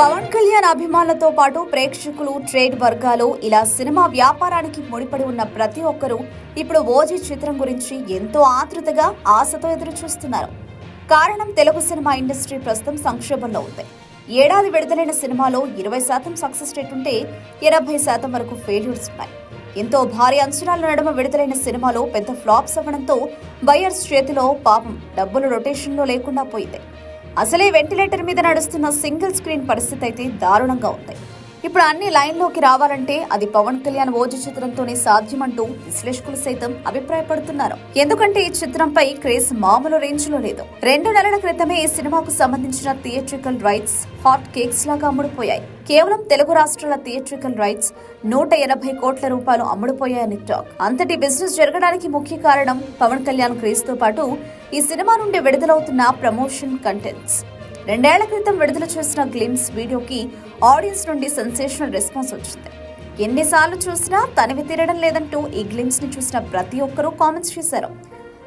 పవన్ కళ్యాణ్ అభిమానులతో పాటు ప్రేక్షకులు ట్రేడ్ వర్గాలు ఇలా సినిమా వ్యాపారానికి ముడిపడి ఉన్న ప్రతి ఒక్కరూ ఇప్పుడు ఓజీ చిత్రం గురించి ఎంతో ఆతృతగా ఆశతో ఎదురు చూస్తున్నారు కారణం తెలుగు సినిమా ఇండస్ట్రీ ప్రస్తుతం సంక్షోభంలో ఉంది. ఏడాది విడుదలైన సినిమాలో ఇరవై శాతం సక్సెస్ రేట్ ఉంటే ఎనభై శాతం వరకు ఫెయిల్యూర్స్ ఉన్నాయి. ఎంతో భారీ అంచనాల నడుమ విడుదలైన సినిమాలో పెద్ద ఫ్లాప్స్ అవ్వడంతో బయర్స్ చేతిలో పాపం డబ్బులు రొటేషన్లో లేకుండా పోయింది. అసలే వెంటిలేటర్ మీద నడుస్తున్న సింగిల్ స్క్రీన్ పరిస్థితి అయితే దారుణంగా ఉంది. ఇప్పుడు అన్ని లైన్లోకి రావాలంటే అది పవన్ కళ్యాణ్ ఓజు చిత్రంతోనే సాధ్యమంటూ విశ్లేషకులు సైతం అభిప్రాయపడుతున్నారు. ఎందుకంటే ఈ చిత్రంపై క్రేజ్ మామూలు రేంజ్లో లేదు. రెండు నెలల క్రితమే ఈ సినిమాకు సంబంధించిన థియేట్రికల్ రైట్స్ హాట్ కేక్స్ లాగా అమ్ముడుపోయాయి. కేవలం తెలుగు రాష్ట్రాల థియేట్రికల్ రైట్స్ నూట ఎనభై కోట్ల రూపాయలు అమ్ముడుపోయాయని టాక్. అంతటి బిజినెస్ జరగడానికి ముఖ్య కారణం పవన్ కళ్యాణ్ క్రేజ్తో పాటు ఈ సినిమా నుండి విడుదలవుతున్న ప్రమోషన్ కంటెంట్స్. రెండేళ్ళ క్రితం విడుదల చేసిన గ్లిమ్స్ వీడియోకి ఆడియన్స్ నుండి సెన్సేషనల్ రెస్పాన్స్ వచ్చింది. ఎన్నిసార్లు చూసినా తనివి తీరడం లేదంటూ ఈ గ్లిమ్స్ని చూసిన ప్రతి ఒక్కరూ కామెంట్స్ చేశారు.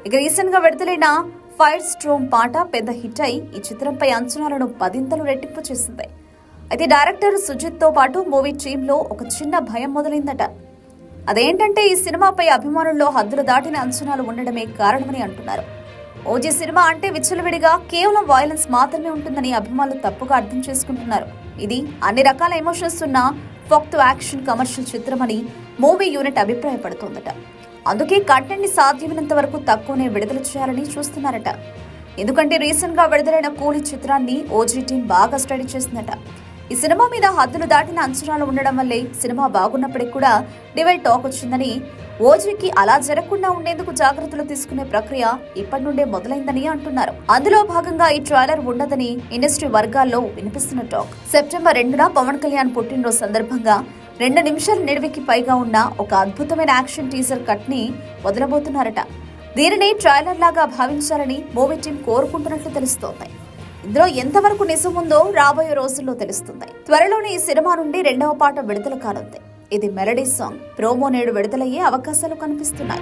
ఇక రీసెంట్గా విడుదలైన ఫైర్ స్ట్రోమ్ పాట పెద్ద హిట్ అయి ఈ చిత్రంపై అంచనాలను పదింతలు రెట్టింపు చేసింది. అయితే డైరెక్టర్ సుజిత్తో పాటు మూవీ టీమ్లో ఒక చిన్న భయం మొదలైందట. అదేంటంటే ఈ సినిమాపై అభిమానుల్లో హద్దులు దాటిన అంచనాలు ఉండడమే కారణమని అంటున్నారు. ఓజీ సినిమా అంటే విచ్చలవిడిగా కేవలం వైలెన్స్ మాత్రమే ఉంటుందని అభిమానులు తప్పుగా అర్థం చేసుకుంటున్నారు. ఇది అన్ని రకాల ఎమోషన్స్ ఉన్న ఫక్త్ యాక్షన్ కమర్షియల్ చిత్రమని మూవీ యూనిట్ అభిప్రాయపడుతోందట. అందుకే కంటెంట్ని సాధ్యమైనంత వరకు తక్కువనే విడుదల చేయాలని చూస్తున్నారట. ఎందుకంటే రీసెంట్గా విడుదలైన కూలీ చిత్రాన్ని ఓజీ టీం బాగా స్టడీ చేసిందట. ఈ సినిమా మీద హద్దులు దాటిన అంచనాలు ఉండడం వల్లే సినిమా బాగున్నప్పటికి కూడా డివైడ్ టాక్ వచ్చిందని ఓజీకి అలా జరగకుండా ఉండేందుకు జాగ్రత్తలు తీసుకునే ప్రక్రియ ఇప్పటి నుండే మొదలైందని అంటున్నారు. అందులో భాగంగా ఈ ట్రైలర్ ఉండదని ఇండస్ట్రీ వర్గాల్లో వినిపిస్తున్న టాక్. సెప్టెంబర్ రెండున పవన్ కళ్యాణ్ పుట్టినరోజు సందర్భంగా రెండు నిమిషాల నిడివికి పైగా ఉన్న ఒక అద్భుతమైన యాక్షన్ టీజర్ కట్ని వదలబోతున్నారట. దీనిని ట్రైలర్ లాగా భావించాలని మూవీ టీం కోరుకుంటున్నట్లు తెలుస్తోంది. ఇందులో ఎంతవరకు నిజం ఉందో రాబోయే రోజుల్లో తెలుస్తుంది. త్వరలోనే ఈ సినిమా నుండి రెండవ పాట విడుదల కానుంది. ఇది మెలడీ సాంగ్. ప్రోమో నేడు విడుదలయ్యే అవకాశాలు కనిపిస్తున్నాయి.